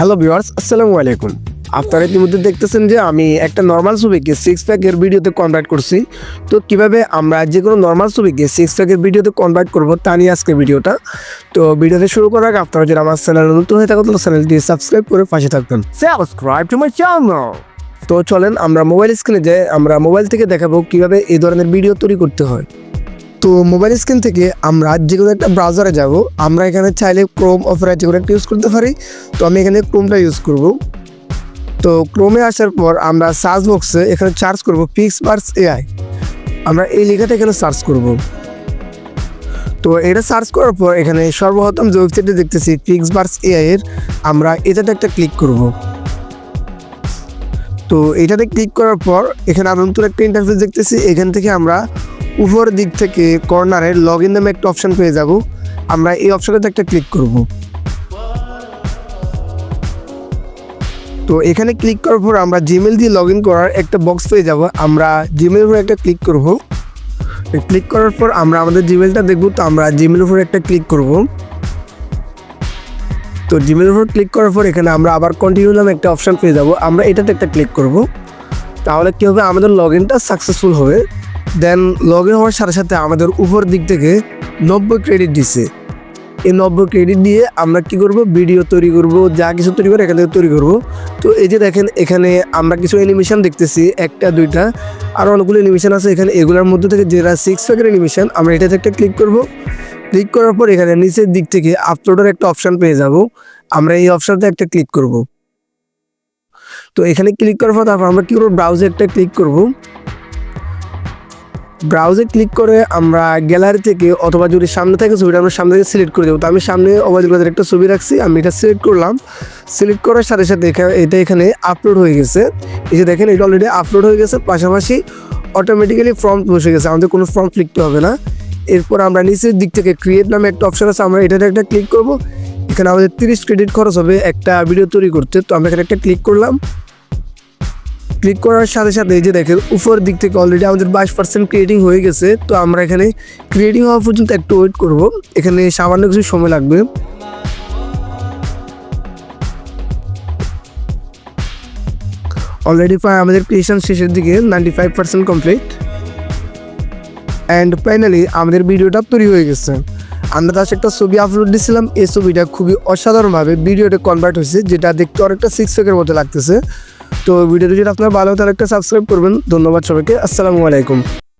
Hello viewers আসসালামু আলাইকুম। আপনারা ইতিমধ্যে দেখতেছেন যে আমি একটা নর্মাল ছবিকে সিক্স প্যাকের ভিডিওতে কনভার্ট করছি। তো কীভাবে আমরা যে কোনো নর্মাল ছবিকে সিক্স প্যাকের ভিডিওতে কনভার্ট করব তা নিয়ে আজকে ভিডিওটা তো ভিডিওতে শুরু করার আগে আপনারা যারা আমার চ্যানেল নতুন হয়ে থাকো তাহলে চ্যানেলটি সাবস্ক্রাইব করে পাশে থাকবেন। সাবস্ক্রাইব টু মাই চ্যানেল তো চলেন আমরা মোবাইল স্ক্রিনে যাই আমরা মোবাইল থেকে দেখাবো কীভাবে এই ধরনের ভিডিও তৈরি করতে হয়। তো মোবাইল স্ক্রিন থেকে আমরা যে কোনো একটা ব্রাউজারে যাব। আমরা এখানে চাইলে ক্রোম অফারে যে কোনো একটা ইউজ করতে পারি। তো আমি এখানে ক্রোমটা ইউজ করব। তো ক্রোমে আসার পর আমরা সার্চ বক্সে এখানে সার্চ করব পিক্স বার্স এআই আমরা এই লেখাটা এখানে সার্চ করব। তো এটা সার্চ করার পর এখানে সর্বপ্রথম যে ওয়েবসাইটে দেখতেছি পিক্স বার্স এআই এর, আমরা এটাতে একটা ক্লিক করব। তো এটাতে ক্লিক করার পর এখানে আমরা নতুন একটা ইন্টারফেস দেখতেছি। এখান থেকে আমরা উপর দিক থেকে কর্নারে লগ ইন নামে একটা অপশন পেয়ে যাব। আমরা এই অপশনটাতে একটা ক্লিক করব। তো এখানে ক্লিক করার পর আমরা জিমেল দিয়ে লগ ইন করার একটা বক্স পেয়ে যাব। আমরা জিমেল উপর একটা ক্লিক করব। ক্লিক করার পর আমরা আমাদের জিমেলটা দেখব, তো আমরা জিমেল উপর একটা ক্লিক করব। তো জিমেল উপর ক্লিক করার পর এখানে আমরা আবার কন্টিনিউ নামে একটা অপশন পেয়ে যাব। আমরা এটাতে একটা ক্লিক করব। তাহলে কী হবে? আমাদের লগ ইনটা সাকসেসফুল হবে। দেন লগ ইন হওয়ার সাথে সাথে আমাদের উপর দিক থেকে নব্বই ক্রেডিট দিছে। এই নব্বই ক্রেডিট দিয়ে আমরা কি করব? ভিডিও তৈরি করব, যা কিছু তৈরি করে এখান থেকে তৈরি করব। তো এই যে দেখেন, এখানে আমরা কিছু অ্যানিমেশন দেখতেছি, একটা, দুইটা, আর অনেকগুলো অ্যানিমেশন আছে। এখানে এগুলোর মধ্যে থেকে যেটা সিক্স প্যাকের অ্যানিমেশন আমরা এটাতে একটা ক্লিক করব। ক্লিক করার পর এখানে নিচের দিক থেকে আপলোডের একটা অপশন পেয়ে যাব। আমরা এই অপশনটা একটা ক্লিক করব। তো এখানে ক্লিক করার পর তারপর আমরা কি করব? ব্রাউজে একটা ক্লিক করব। ব্রাউজে ক্লিক করে আমরা গ্যালারি থেকে অথবা যদি সামনে থাকে ছবিটা আমরা সামনে থেকে সিলেক্ট করে দেবো। তো আমি সামনে অবাধিকার একটা ছবি রাখছি, আমি এটা সিলেক্ট করলাম। সিলেক্ট করার সাথে সাথে এটা এখানে আপলোড হয়ে গেছে। এই যে দেখেন, এটা অলরেডি আপলোড হয়ে গেছে, পাশাপাশি অটোমেটিক্যালি ফর্ম বসে গেছে। আমাদের কোনো ফর্ম লিখতে হবে না। এরপর আমরা নিচের দিক থেকে ক্রিয়েট নামে একটা অপশন আছে, আমরা এটাতে একটা ক্লিক করব। এখানে আমাদের তিরিশ ক্রেডিট খরচ হবে একটা ভিডিও তৈরি করতে। তো আমরা এখানে একটা ক্লিক করলাম। ক্লিক করার সাথে সাথে এই যে দেখেন উপর দিক থেকে অলরেডি আমাদের বাইশ পার্সেন্ট ক্রিয়েটিং হয়ে গেছে। তো আমরা এখানে ক্রিয়েটিং হওয়া পর্যন্ত একটু ওয়েট করব। এখানে সামান্য কিছু সময় লাগবে। অলরেডি প্রায় আমাদের ক্রিয়েশন শেষের দিকে ninety five percent complete and finally আমাদের ভিডিওটা তৈরি হয়ে গেছে। আমরা তার একটা ছবি আপলোড দিয়েছিলাম এই ছবিটা খুবই অসাধারণভাবে ভিডিওটা কনভার্ট হয়েছে, যেটা দেখতে অনেকটা সিক্স এর মতো লাগতেছে। তো ভিডিওটি যদি আপনার ভালো তাহলে একটা সাবস্ক্রাইব করবেন। ধন্যবাদ সবাইকে। আসসালামু আলাইকুম।